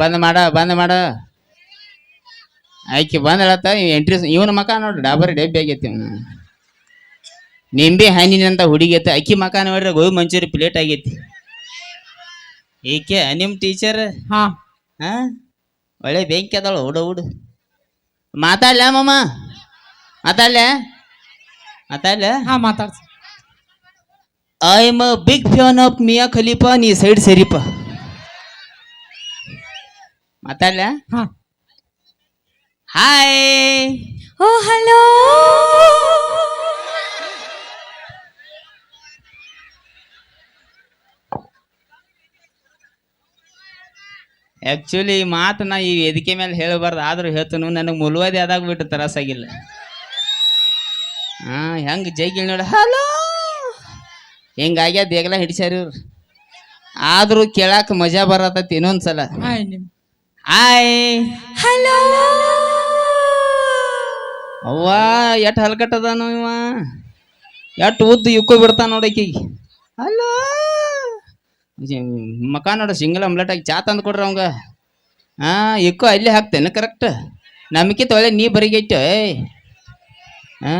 ಬಂದ್ ಮಾಡ ಬಂದ್ ಮಾಡ. ಆಕಿ ಬಂದ್ ಹೇಳತ್ತ ಎಂಟ್ರಿ ಇವನ ಮಕ ನೋಡ್ರಿ ಡಾಬರ್ ಡಬ್ಬಿ ಆಗೈತಿ ಇವ್ನು. ನಿಂಬೆ ಹಣ್ಣಿನಂತ ಹುಡುಗಿ ಐತೆ ಅಕ್ಕಿ ಮಕ ನೋಡ್ರಿ ಗೋಬಿ ಮಂಚೂರಿ ಪ್ಲೇಟ್ ಆಗೈತಿ. ಈಕೆ ನಿಮ್ ಟೀಚರ್ ಹಾ. ಹಾ? ಒಳ್ಳೆ ಬೆಂಕಿ ಅದಾಳ ಹುಡು ಹುಡು ಮಾತಾಡ್ಲ ಮಾಮ? ಮಾತಾಡ್ಲ? ಮಾತಾಡ್ಲ? ಹಾ ಮಾತಾಡ್ಸ I am a big fan of Mia Khalifa ನೀ ಸೈಡ್ ಸರಿಪ ಮಾತಾಡ್ಲ ಹಾಯ್ ಓ ಹಲೋ ಆಕ್ಚುಲಿ ಈ ಮಾತು ನಾ ಈ ವೇದಿಕೆ ಮೇಲೆ ಹೇಳಬಾರ್ದು. ಆದ್ರೂ ಹೇಳ್ತನು ನನಗೆ ಮುಳುವದಿ ಅದಾಗ್ಬಿಟ್ಟು ತರಾಸಾಗಿಲ್ಲ ಹಾ ಹೆಂಗ್ ಜೈಗಿಲ್ ನೋಡ. ಹಲೋ ಹಿಂಗಾಗ್ಯದ ದೇಗಲ ಹಿಡಿಸ್ಯಾರ ಇವ್ರು. ಆದ್ರೂ ಕೇಳಾಕ ಮಜಾ ಬರತೈತಿ ಇನ್ನೊಂದ್ಸಲ. Hi hi. ಹಲೋ. ಅವ್ವ ಎಟ್ ಹಲ್ಕಟ್ಟದಾನು ಇವ. ಎಟ್ ಉದ್ದು ಇಕ್ಕೋ ಬಿಡ್ತಾನ ನೋಡಕೀಗ ಹಲೋ. ಮಕ ನೋಡ ಸಿಂಗಲ್ ಆಮ್ಲೆಟ್ ಆಗಿ ಚಾ ತಂದು ಕೊಡ್ರಿ ಅವಂಗ. ಹಾ ಇಕ್ಕೋ ಅಲ್ಲೇ ಹಾಕ್ತೇನೆ ಕರೆಕ್ಟ್ ನಮ್ಕಿತ ಒಳ್ಳೆ ನೀ ಬರಿಗೈತೆ ಏಯ್. ಹಾ.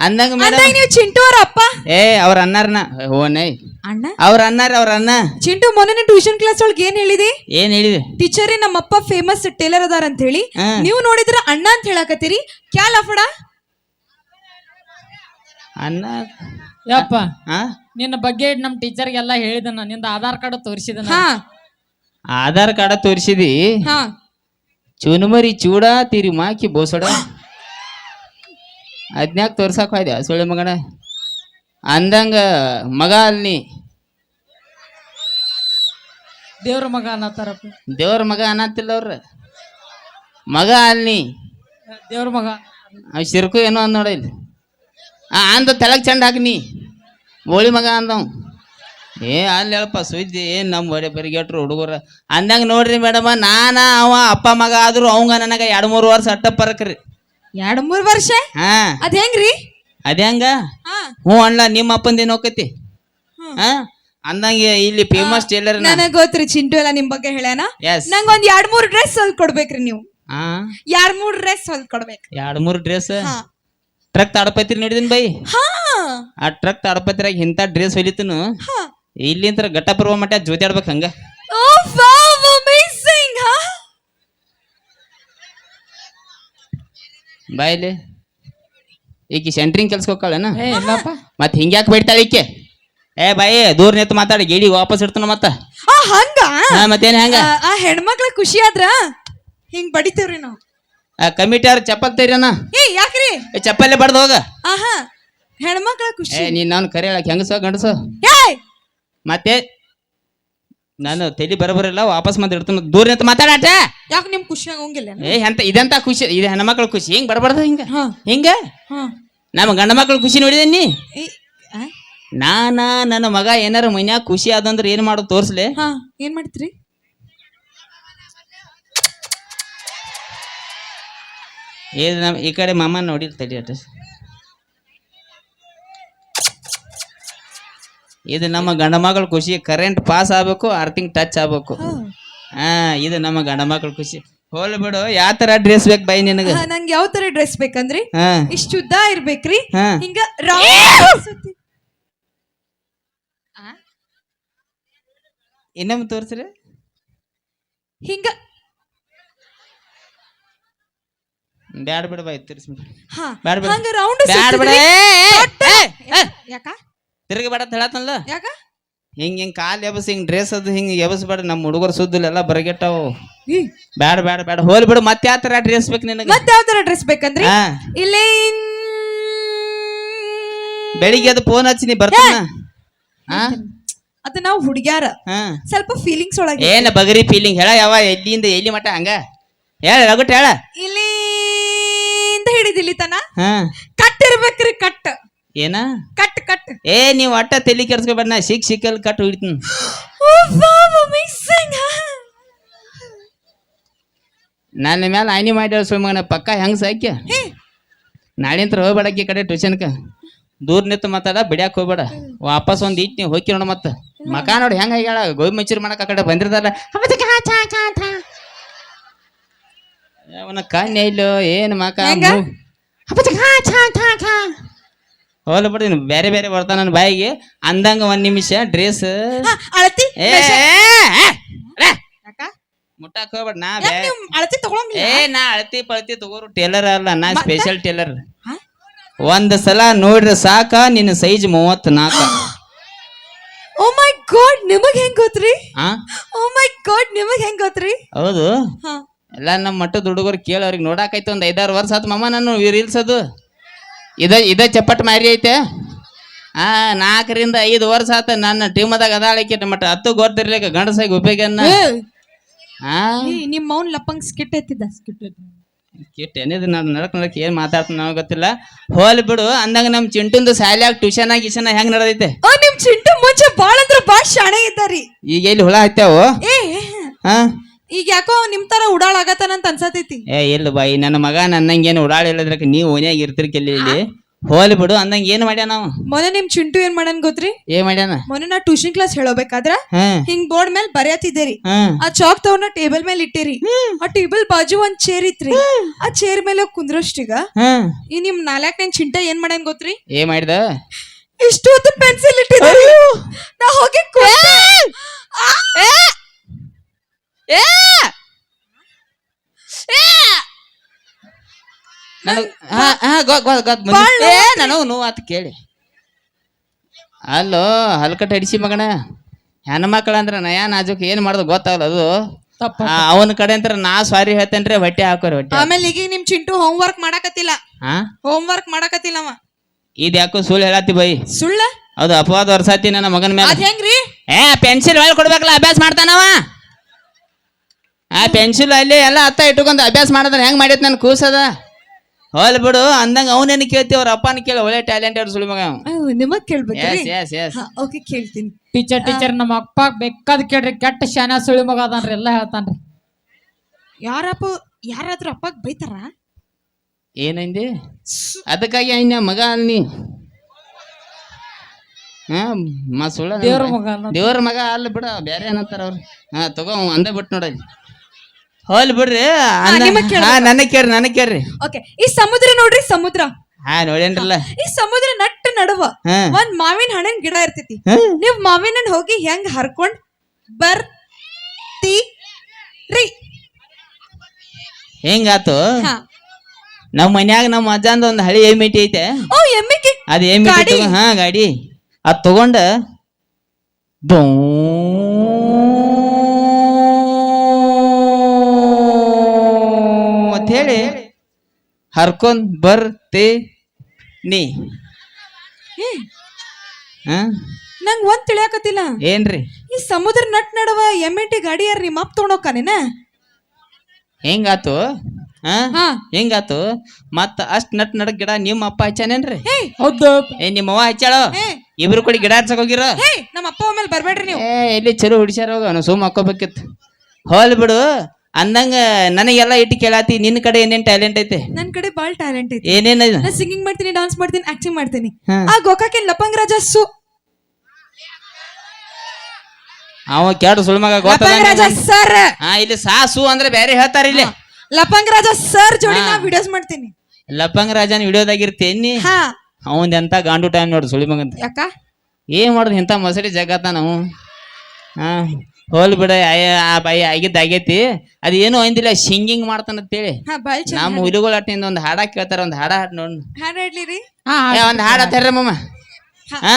ಅಂದಂಗ ಮೇಡಮ್ ಅಂದಾಗ ನೀವು ಚಿಂಟು ಅವ್ರ ಅಪ್ಪ? ಏ ಅವ್ರ ಅನ್ನಾರನ ಹೋನೇ ಅಣ್ಣ? ಅವ್ರ ಅನ್ನಾರ ಅವ್ರ ಅಣ್ಣ. ಚಿಂಟು ಮೊನ್ನೆ ಟ್ಯೂಷನ್ ಕ್ಲಾಸ್ ಒಳಗೆ ಏನ್ ಹೇಳಿದಿ? ಏನ್ ಹೇಳಿದೆ? ಟೀಚರೇ ನಮ್ಮಪ್ಪ ಫೇಮಸ್ ಟೇಲರ್ ಅದಾರ ಅಂತ ಹೇಳಿ. ಹಾ. ನೀವು ನೋಡಿದ್ರ ಅಣ್ಣ ಅಂತ ಹೇಳಾಕತ್ತೀರಿ. ಕ್ಯಾಲ್ ಅಫಡ ಅಣ್ಣ. ಯಪ್ಪ ಹಾ ನಿನ್ನ ಬಗ್ಗೆ ನಮ್ ಟೀಚರ್ಗೆಲ್ಲ ಹೇಳಿದನ ನಿಂದ ಆಧಾರ್ ಕಾರ್ಡ್ ತೋರಿಸಿದ ಹಾ. ಆಧಾರ್ ಕಾರ್ಡ್ ತೋರಿಸಿದಿ? ಹಾ. ಚುನುಮರಿ ಚೂಡ ತಿರಿ ಮಾಕಿ ಬೋಸಡ? ಅದ್ನ್ಯಾಕ್ ತೋರ್ಸಕ್ಕೆ ಹೋಯ್ದೆ ಸೊಳ್ಳೆ ಮಗನ. ಅಂದಂಗ ಮಗ ಅಲ್ಲಿ ದೇವ್ರ ಮಗ ಅನ್ನತ್ತಾರಪ್ಪ? ದೇವ್ರ ಮಗ ಅನ್ನತ್ತಿಲ್ಲ ಅವ್ರ ಮಗ ಅಲ್ಲಿ ದೇವ್ರ ಮಗ. ಅವ್ ಶಿರ್ಕು ಏನೋ ಅಂದ್ ನೋಡ ಇಲ್ಲಿ. ಆ ಅಂದ ತೆಳಗ್ ಚಂದ ಹಾಕಿ ನೀ. ಬೋಳಿ ಮಗ ಅಂದವ್. ಏ ಅಲ್ಲಿ ಹೇಳಪ್ಪ ಸುದ್ದಿ ಏನ್ ನಮ್ಮ ಒಡೆ ಬರಿಗೆಟ್ರು ಹುಡುಗರ. ಅಂದಂಗ ನೋಡ್ರಿ ಮೇಡಮ ನಾನ ಅವ ಅಪ್ಪ ಮಗ ಆದ್ರು ಅವಂಗ ನನಗ ಎರಡ್ ಮೂರು ವರ್ಷ ಅಟ್ಟ ಪರಕ್ರಿ ಎರಡ್ ಮೂರ್ ವರ್ಷ? ಹಾ. ಅದ್ ಹೆಂಗ್ರಿ? ಅದೇ ಹಂಗ? ಹಾ. ಹ್ಞೂ ಅಣ್ಣ ನಿಮ್ಮ ಅಪ್ಪಂದೇನು ಹೋಕತಿ. ಹಾ? ಅಂದಂಗೆ ಇಲ್ಲಿ ಫೇಮಸ್ ಟೇಲರ್ ನನಗ್ ಗೊತ್ತ್ರಿ ಚಿಂಟು ಎಲ್ಲ ನಿಮ್ ಬಗ್ಗೆ ಹೇಳ್ಯಾನ? ಎಸ್ ನಂಗ್ ಒಂದ್ ಎರಡ್ ಮೂರ್ ಡ್ರೆಸ್ ಹೊಲ್ ಕೊಡ್ಬೇಕ್ರಿ ನೀವು. ಹಾ. ಎರಡ್ ಮೂರ್ ಡ್ರೆಸ್ ಹೊಲ್ ಕೊಡ್ಬೇಕು. ಎರಡ್ ಮೂರು ಡ್ರೆಸ್ ಹಾ. ಟ್ರಕ್ ತಾಡಪತ್ರಿ ನೋಡಿದಿನ್ ಬೈ? ಹಾ. ಆ ಟ್ರಕ್ ತಾಡಪತ್ರಿಯಾಗ ಇಂಥ ಡ್ರೆಸ್ ಹೊಲಿತನು? ಹಾ. ಇಲ್ಲಿಂತ್ರ ಘಟ್ಟಪರ್ವ ಮಟ್ಟ ಜೋತಿ ಆಡ್ಬೇಕು ಹಂಗ. ಓ ವಾವ್ ಅಮೇಜಿಂಗ್ ಹಾ. ಬಾಯ್ಲಿ. ಈಕಿ ಸೆಂಟ್ರಿಂಗ್ ಕೆಲ್ಸಕ್ಕೆ ಹೋಗ್ಕಳೇನ ಏ ಇಲ್ಲಪ್ಪ. ಮತ್ತೆ ಹಿಂಗ್ಯಾಕೆ ಬಿಡ್ತಾಳೆ ಈಕೆ? ಏ ಬಾಯಿ ದೂರ ನಿಂತು ಮಾತಾಡಿ. ಗೇಡಿ ವಾಪಸ್ ಇಡ್ತಾನ ಮತ್ತ. ಆ ಹಂಗ? ಹಾ ಮತ್ತೇನ್ ಹೆಂಗ? ಆ, ಆ ಹೆಣ್ಮಕ್ಳ ಖುಷಿ ಆದ್ರ ಹಿಂಗ್ ಬಡಿತೇವ್ರಿ ನಾವು. ಕಮಿಟಿ ಅವ್ರ ಚಪ್ಪಲ್ ತೈರನ ಏ ಯಾಕ್ರಿ? ಏ ಚಪ್ಪಲ್ಲೇ ಬಡ್ದು ಹೋಗ. ಆಹಾ ಹೆಣ್ಮಕ್ಳ ಏ ಖುಷಿ. ನೀನ್ ನಾನು ಕರೆ ಹೇಳಕ್ ಹೆಂಗಸ ಗಂಡಸ? ಏಯ್! ಮತ್ತೆ? ನಾನು ತಲೆ ಬರಬರಿಲ್ಲ ವಾಪಸ್ ಮತ್ತೆ ಇಡ್ತೀನಿ ದೂರ ನಿಂತು ಮಾತಾಡಾಟ ಯಾಕೆ ನಿಮ್ ಖುಷಿ ಆಗಂಗಿಲ್ಲ ಏ ಎಂತ ಇದಂತ ಖುಷಿ? ಇದು ಹೆಣ್ಮಕ್ಳ ಖುಷಿ ಹಿಂಗ್ ಬರಬಾರ್ದು ಹಿಂಗ. ಹಾ. ಹಿಂಗ? ಹಾ. ನಮ್ಮ ಗಂಡ ಮಕ್ಳ ಖುಷಿ ನೋಡಿದೀನಿ ಏ, ಆ? ನಾನ ನನ್ನ ಮಗ ಏನಾರ ಮನ್ಯಾಗ ಖುಷಿ ಆದಂದ್ರೆ ಏನ್ ಮಾಡೋದು ತೋರ್ಸ್ಲೆ? ಹಾ ಏನ್ ಮಾಡ್ತೀರಿ ಏ ನಮ್ ಈ ಕಡೆ ಮಾಮ ನೋಡಿರ್ ತಡಿ ಅಟ ಇದು ನಮ್ಮ ಗಂಡ ಮಗಳ ಖುಷಿ. ಕರೆಂಟ್ ಪಾಸ್ ಆಗ್ಬೇಕು ಅರ್ಥಿಂಗ್ ಟಚ್ ಆಗ್ಬೇಕು. ಹಾ ಇದು ನಮ್ಮ ಗಂಡ ಮಗಳ ಖುಷಿ. ಹೋಲ್ ಬಿಡು ಯಾವ ತರ ಡ್ರೆಸ್ ಬೇಕು ಬೈ ನಿನಗ? ಹಾ, ನಂಗೆ ಯಾವ ತರ ಡ್ರೆಸ್ ಬೇಕಂದ್ರಿ? ಹಾ. ಇಷ್ಟ ಉದ್ದ ಇರ್ಬೇಕ್ರಿ. ಹಾ. ಹಿಂಗ round ಸುತ್ತಿ- ಆ? ಇನ್ನೊಮ್ಮೆ ತೋರ್ಸ್ರಿ. ಹಿಂಗ. ಬ್ಯಾಡ ಬಿಡ ಬೈ ತಿರ್ಸ್ಬಿಡು ಹಾ ಬ್ಯಾಡ ಬಿಡ. ಹಂಗ ರೌಂಡ್ ಬ್ಯಾಡ ಬಿಡ. ಯಾಕ? ತಿರುಗಿ ಬೇಡ ಅಂತ ಹೇಳತ್ತಲ್ಲ ಯಾಕ? ಹಿಂಗ ಹಿಂಗ್ ಕಾಲ್ ಎಬಸ್ ಹಿಂಗ್ ಡ್ರೆಸ್ ಅದು ಹಿಂಗ್ ಎಬಸ್ಬೇಡ ನಮ್ಮ ಹುಡುಗರು ಸುದ್ದಿಲ್ಲ ಎಲ್ಲ ಬರಗೆಟ್ಟವು. ಬ್ಯಾಡ ಬ್ಯಾಡ ಬ್ಯಾಡ. ಹೋಲ್ ಬಿಡು ಮತ್ತೆ ಯಾವ ತರ ಡ್ರೆಸ್ ಬೇಕು ನಿನಗೆ? ಮತ್ತೆ ಯಾವ ತರ ಡ್ರೆಸ್ ಬೇಕಂದ್ರೆ? ಹಾ. ಇಲ್ಲೇ ಬೆಳಿಗ್ಗೆ ಅದು ಫೋನ್ ಹಚ್ಚಿ ನೀ ಬರ್ತಾನ? ಹಾ! ಅದು ನಾವು ಹುಡುಗ್ಯಾರ. ಹಾ. ಸ್ವಲ್ಪ ಫೀಲಿಂಗ್ಸ್ ಒಳಗೆ ಏನ ಬಗರಿ ಫೀಲಿಂಗ್ ಹೇಳ ಯಾವ ಎಲ್ಲಿಂದ ಎಲ್ಲಿ ಮಟ್ಟ ಹಂಗ? ಹೇಳ ರಗುಟ್ ಹೇಳ. ಇಲ್ಲಿಂದ ಹಿಡಿದಿಲ್ಲಿ ತನ ಹಾ ಕಟ್ ಇರ್ಬೇಕ್ರಿ ಕಟ್ ಏನ ಕಟ್. ಏ ನೀವು ಅಟ್ಟ ತಲೆ ಕೆಡ್ಸ್ಕೊಬೇಡ ನಾ ಸಿಕ್ ಸಿಕ್ಕಲ್ ಕಟ್ ಹಿಡಿತೀನಿ. ನನ್ನ ಮೇಲೆ ಆಯ್ನಿ ಮಾಡಿ ಸುಮ್ಮನೆ ಪಕ್ಕ ಹೆಂಗ್ ಸಾಕ್ಯ? ನಾಳಿಂತ್ರ ಹೋಗ್ಬೇಡಕ್ಕೆ ಕಡೆ ಟ್ಯೂಷನ್ಕ ದೂರ ನಿಂತು ಮಾತಾಡ ಬಿಡ್ಯಾಕ ಹೋಗ್ಬೇಡ. ವಾಪಸ್ ಒಂದ್ ಇಟ್ ನೀವು ಹೋಗಿ ನೋಡ ಮತ್ತ. ಮಕ ನೋಡಿ ಹೆಂಗ ಆಗ್ಯಾಳ ಗೋಬಿ ಮಂಚೂರಿ ಮಾಡಕ್ ಆ ಕಡೆ ಬಂದಿರ್ತಾರ ಅವನ ಕಣ್ಣೆ ಇಲ್ಲೋ ಏನು ಮಕ? ಹೋಲ ಬಿಡ್ತೀನಿ ಬೇರೆ ಬೇರೆ ಬರ್ತಾನ ನನ್ನ ಬಾಯಿಗೆ. ಅಂದಂಗ ಒಂದ್ ನಿಮಿಷ ಡ್ರೆಸ್ ಹಾ, ಅಳತಿ ಏ ಯಾಕ? ಮುಟ್ಟಾಕ್ ಹೋಗ್ಬೇಡ ನಾ ಯಾಕ್ ಬ್ಯಾ- ನೀವ್ ಅಳತಿ ತಗೊಳಂಗಿಲ್ಲ? ಏ ನಾ ಅಳತಿ ಪಳತಿ ತಗೋರು ಟೇಲರ್ ಅಲ್ಲ ನಾ ಮತ್ತೆ? ಸ್ಪೆಷಲ್ ಟೇಲರ್ ಹಾ? ಒಂದ್ ಸಲ ನೋಡ್ರಿ ಸಾಕ ನಿನ್ನ ಸೈಜ್ ಮೂವತ್ ನಾಲ್ಕ ಓ ಮೈ ಗಾಡ್ ನಿಮಗ್ ಹೆಂಗ್ ಗೊತ್ತ್ರಿ? ಆ? ಓ ಮೈ ಗಾಡ್ ನಿಮಗ್ ಹೆಂಗ್ ಗೊತ್ತ್ರಿ? ಹೌದು. ಹಾ. ಎಲ್ಲ ನಮ್ಮ ಮಟ್ಟದ ಹುಡುಗರು ಕೇಳಿ ಅವ್ರಿಗೆ ನೋಡಾಕೈತೆ ಒಂದ್ ಐದಾರು ವರ್ಷ ಆತ್ ಮಮ್ಮ ನಾನು ರೀಲ್ಸ್ ಅದು. ಇದ ಇದ ಚಪ್ಪಟ್ ಮಾರಿ ಐತೆ? ಆ ನಾಲ್ಕರಿಂದ ಐದು ವರ್ಷ ಆತ ನನ್ನ ಟೀಮದಾಗ ಅದಾಳಕ್ಕೆ ಮಟ್ಟ. ಹತ್ತು ಗೊತ್ತಿರ್ಲಿಕ್ಕೆ ಗಂಡಸಾಗಿ ಉಪಯೋಗನ್ನ ಏ, ಆ? ಏ, ನಿಮ್ ಮೌನ್ ಲಪ್ಪಂಗ್ ಸ್ಕಿಟ್ ಎತ್ತಿದ್ದ ಸ್ಕಿಟ್ ಕಿಟ್ ಏನಿದು ನಾನು ನಡಕ್ ನಡಕ್ ಏನ್ ಮಾತಾಡ್ತಾನ ನನಗೆ ಗೊತ್ತಿಲ್ಲ. ಹೋಲ್ ಬಿಡು ಅಂದಾಗ ನಮ್ ಚಿಂಟುಂದು ಶಾಲ್ಯಾಗ ಟ್ಯೂಷನ್ ಆಗಿ ಗಿಷನ್ ಹೆಂಗ್ ನಡೆದೈತೆ? ಓ ನಿಮ್ ಚಿಂಟು ಮುಂಚೆ ಬಾಳ ಅಂದ್ರ ಬಾಳ ಶಾಣೆ ಇದ್ದಾರಿ. ಈಗ ಎಲ್ಲಿ ಹುಳ ಹತ್ತಾವು ಹಾ ಈಗ ಯಾಕೋ ನಿಮ್ ತರ ಉಡಾಳ್ ಅಂತ ಅನ್ಸತೈತಿ. ಏ ಇಲ್ಲ ಬಾಯಿ ನನ್ನ ಮಗ ನನ್ನಂಗೇನು ಓಡಾಡಿಲ್ಲದ್ರಕ್ಕೆ ನೀವು ಓನ್ಯಾಗ ಇರ್ತಿರ್ ಕೆಲ್ಲಿ ಇಲ್ಲಿ. ಹೋಲಿ ಬಿಡು ಅಂದಂಗ ಏನ್ ಮಾಡ್ಯಾನ ನಾವು? ಮೊನ್ನೆ ನಿಮ್ ಚಿಂಟು ಏನ್ ಮಾಡನ್ ಗೊತ್ತ್ರಿ? ಏನ್ ಮಾಡ್ಯಾನ? ಮೊನ್ನೆ ನಾ ಟ್ಯೂಷನ್ ಕ್ಲಾಸ್ ಹೇಳೋಬೇಕಾದ್ರ ಹಾ. ಹಿಂಗ್ ಬೋರ್ಡ್ ಮೇಲೆ ಬರೆಯತಿದ್ದೀರಿ ಹಾ. ಆ ಚಾಕ್ ತಗೊಂಡ ಟೇಬಲ್ ಮೇಲೆ ಇಟ್ಟಿರಿ. ಆ ಟೇಬಲ್ ಬಾಜು ಒಂದ್ ಚೇರ್ ಇತ್ರಿ. ಆ ಚೇರ್ ಮೇಲೆ ಹೋಗ್ ಕುಂದ್ರಷ್ಟೀಗ ಹಾ. ಈ ನಿಮ್ ನಾಲ್ಕ್ ನನ್ ಚಿಂಟ ಏನ್ ಮಾಡನ್ ಗೊತ್ತ್ರಿ? ಏನ್ ಮಾಡಿದ? ಇಷ್ಟು ಪೆನ್ಸಿಲ್ ಇಟ್ಟಿದ್ರು ನಾ ಹೋಗಿ ಕೂತೆ. ಆ! ನನಗ್ ನನಗೂ ನೋವು ಆತ ಕೇಳಿ. ಅಲ್ಲೋ ಹಲ್ಕಟ್ ಅಡಿಸಿ ಮಗನ. ಮಕ್ಕಳ ಅಂದ್ರೆ ನಯಾ ನಾಜುಕ್ ಏನ್ ಮಾಡೋದು ಗೊತ್ತಾಗಲ್ಲ ಅದು. ತಪ್ಪ. ಅವನ ಕಡೆ ಅಂತ ನಾ ಸಾರಿ ಹೇಳ್ತೇನ್ರಿ ಹೊಟ್ಟೆ ಹಾಕೋರಿ ಹೊಟ್ಟೆ ಆಮೇಲೆ ಈಗ ನಿಮ್ ಚಿಂಟು ಹೋಮ್ ವರ್ಕ್ ಮಾಡಕತ್ತಿಲ್ಲ. ಹೋಮ್ ವರ್ಕ್ ಮಾಡಕತ್ತಿಲ್ಲ ಅವ. ಇದ್ ಯಾಕೋ ಸುಳ್ಳು ಹೇಳತ್ತಿ ಬೈ. ಸುಳ್ಳ? ಅದು ಅಪವಾದ ವರ್ಷಾತಿ ನನ್ನ ಮಗನ ಮೇಲೆ. ಹೆಂಗ್ರಿ? ಏ ಪೆನ್ಸಿಲ್ ಒಳಗೆ ಕೊಡ್ಬೇಕಲ್ಲ ಅಭ್ಯಾಸ ಮಾಡ್ತಾನವ. ಆ ಪೆನ್ಸಿಲ್ ಅಲ್ಲಿ ಎಲ್ಲ ಹತ್ತ ಇಟ್ಟುಕೊಂಡು ಅಭ್ಯಾಸ ಮಾಡಿದ್ರೆ ಹೆಂಗ್ ಮಾಡೈತೆ ನನ್ ಕೂಸದ? ಹೋಲ್ ಬಿಡು ಅಂದಂಗ ಅವನೇನು ಕೇಳ್ತಿ ಅವ್ರ ಅಪ್ಪನ ಕೇಳಿ ಒಳ್ಳೆ ಟ್ಯಾಲೆಂಟ್ ಸುಳಿ ಮಗ ನಿಮಗ್ ಎಸ್ ಎಸ್ ಎಸ್ ಓಕೆ ಕೇಳ್ತೀನಿ. ಟೀಚರ್ ಟೀಚರ್ ನಮ್ಮ ಅಪ್ಪ ಬೇಕಾದ್ ಕೇಳ್ರಿ ಕೆಟ್ಟ ಶಾನ ಸುಳಿ ಮಗ ಅದಾನ್ರಿ ಎಲ್ಲ ಹೇಳ್ತಾನ್ರಿ. ಯಾರಪ್ಪ ಯಾರಾದ್ರೂ ಅಪ್ಪಗ್ ಬೈತಾರ? ಏನಂದಿ? ಅದಕ್ಕಾಗಿ ಅಯ್ಯ ಮಗ ಅಲ್ಲಿ ಹಾ ಮ ಸುಳ್ಳ ದೇವ್ರ ಮಗ ಅನ್ನೋದು. ದೇವ್ರ ಮಗ ಅಲ್ಲ ಬಿಡ ಬೇರೆ ಏನಂತಾರ ಅವ್ರು. ಹಾ ತಗೋ ಅಂದೇ ಬಿಟ್ ಬಿಟ್ಟು ನೋಡಿ ಹೋಲ್ ಬಿಡ್ರಿ. ನಿಮಗ್ ಕೇಳ್ಬೇಕಾ? ನನಗೆ ಕೇಳ್ರಿ ನನಗೆ ಕೇಳ್ರಿ. ಓಕೆ ಈ ಸಮುದ್ರ ನೋಡ್ರಿ ಸಮುದ್ರ. ಹಾ ನೋಡೇನ್ರಲ್ಲ. ಈ ಸಮುದ್ರ ನಟ್ಟ ನಡುವ ಹಾ. ಒಂದ್ ಮಾವಿನ ಹಣ್ಣಿನ ಗಿಡ ಇರ್ತೈತಿ. ಹಾ. ನೀವ್ ಮಾವಿನ ಹಣ್ಣ್ ಹೋಗಿ ಹೆಂಗ್ ಹರ್ಕೊಂಡ್ ಬರ್ತಿ ರೀ ಹೆಂಗಾತು? ಹಾ. ನಮ್ಮ ಮನ್ಯಾಗ ನಮ್ಮ ಅಜ್ಜಂದ ಒಂದ್ ಹಳಿ ಎಮ್ಮಿಟಿ ಐತೆ. ಓ ಎಮ್ಮಿಗೆ ಅದ್ ಎಮ್ಮಿಟಿ ಗಾಡಿ? ಹಾ ಗಾಡಿ. ಅದ್ ತಗೊಂಡ ಬೌ. ಅಂತ ಹೇಳಿ ಹರ್ಕೊಂಡ್ ಬರ್ತೆ ನೀ. ನಂಗ್ ಒಂದ್ ತಿಳಿಯಾಕತ್ತಿಲ್ಲ. ಏನ್ರಿ? ಈ ಸಮುದ್ರ ನಟ್ ನಡುವ ಎಮ್ಮಿಟಿ ಗಾಡಿ ಯಾರ್ರಿ ಮಾಪ್ ತಗೊಂಡೋಕ ತಗೊಂಡೋಕಾನೇನ ಹೆಂಗಾತು? ಹಾ ಹಾ. ಹೆಂಗಾತು? ಮತ್ತ ಅಷ್ಟ್ ನಟ್ ನಡಕ್ ಗಿಡ ನಿಮ್ಮ ಅಪ್ಪ ಹಚ್ಚಾನೇನ್ರಿ ಹೇ. ಹೌದು. ಏ ನಿಮ್ಮ ಅವ್ವ ಹಚ್ಚಾಳೋ ಹೇ. ಇಬ್ರು ಕೂಡ ಗಿಡ ಹಚ್ಚಕ್ ಹೋಗಿರೋ? ಹೇ ನಮ್ಮ ಅಪ್ಪ ಆಮೇಲೆ ಬರ್ಬೇಡ್ರಿ ನೀವು. ಏ ಎಲ್ಲಿ ಚಲೋ ಹುಡ್ಸ್ಯಾರ ಹೋಗ ಸುಮ್ ಹಾಕೋಬೇಕಿತ್ತು ಹೋಲ್ ಬಿಡು. ಅಂದಂಗ ನನಗೆಲ್ಲ ಇಟ್ಟು ಕೇಳಾತಿ ನಿನ್ನ ಕಡೆ ಏನೇನ್ ಟ್ಯಾಲೆಂಟ್ ಐತೆ? ನನ್ ಕಡೆ ಬಾಳ್ ಟ್ಯಾಲೆಂಟ್ ಐತಿ. ಏನೇನ ನಾ ಸಿಂಗಿಂಗ್ ಮಾಡ್ತೀನಿ ಡಾನ್ಸ್ ಮಾಡ್ತೀನಿ ಆಕ್ಟಿಂಗ್ ಮಾಡ್ತೀನಿ. ಆ ಗೋಕಾಕೆ ಲಪಂಗ್ ರಾಜ ಸು ಅವ ಕೇಳ ಸುಳ್ಮಗ ಲಪಂಗ್ ರಾಜ ಸರ್. ಹಾ ಇಲ್ಲಿ ಸಾಸು ಅಂದ್ರೆ ಬೇರೆ ಹೇಳ್ತಾರ ಇಲ್ಲಿ. ಲಪಂಗ್ ರಾಜ ಸರ್ ಜೋಡಿ ನಾ ವಿಡಿಯೋಸ್ ಮಾಡ್ತೀನಿ. ಲಪಂಗ್ ರಾಜನ್ ವಿಡಿಯೋದಾಗಿರ್ತೇನಿ ಹಾ. ಅವಂದ ಎಂತ ಗಾಂಡು ಟೈಮ್ ನೋಡು ಸುಳಿಮಗಂತ ಯಾಕ? ಏನ್ ಮಾಡುದು ಇಂಥ ಮಸಡಿ ಜಗತ್ತ ನಾವು ಹಾ. ಹೋಲ್ ಬಿಡ ಆ ಬಾಯಿ ಆಗಿದ್ದ ಆಗೇತಿ. ಅದ ಏನು ಅಂದಿಲ್ಲ ಸಿಂಗಿಂಗ್ ಮಾಡ್ತಾನಂತೇಳಿ ಹಾ ಬಾಳ್ ಚಂದ ನಮ್ಮ ಹುಲಿಗಳ ಅಟ್ಟಿಂದ ಒಂದ್ ಹಾಡ ಕೇಳ್ತಾರ ಒಂದ್ ಹಾಡ ಹಾಡ್ ನೋಡ್ ಹಾಡ್ ಹಾಡ್ಲಿ ರೀ. ಹಾ ಏ, ಒಂದ್ ಹಾಡ್ ಹತ್ತಾರ ಮಮ್ಮ ಹಾ.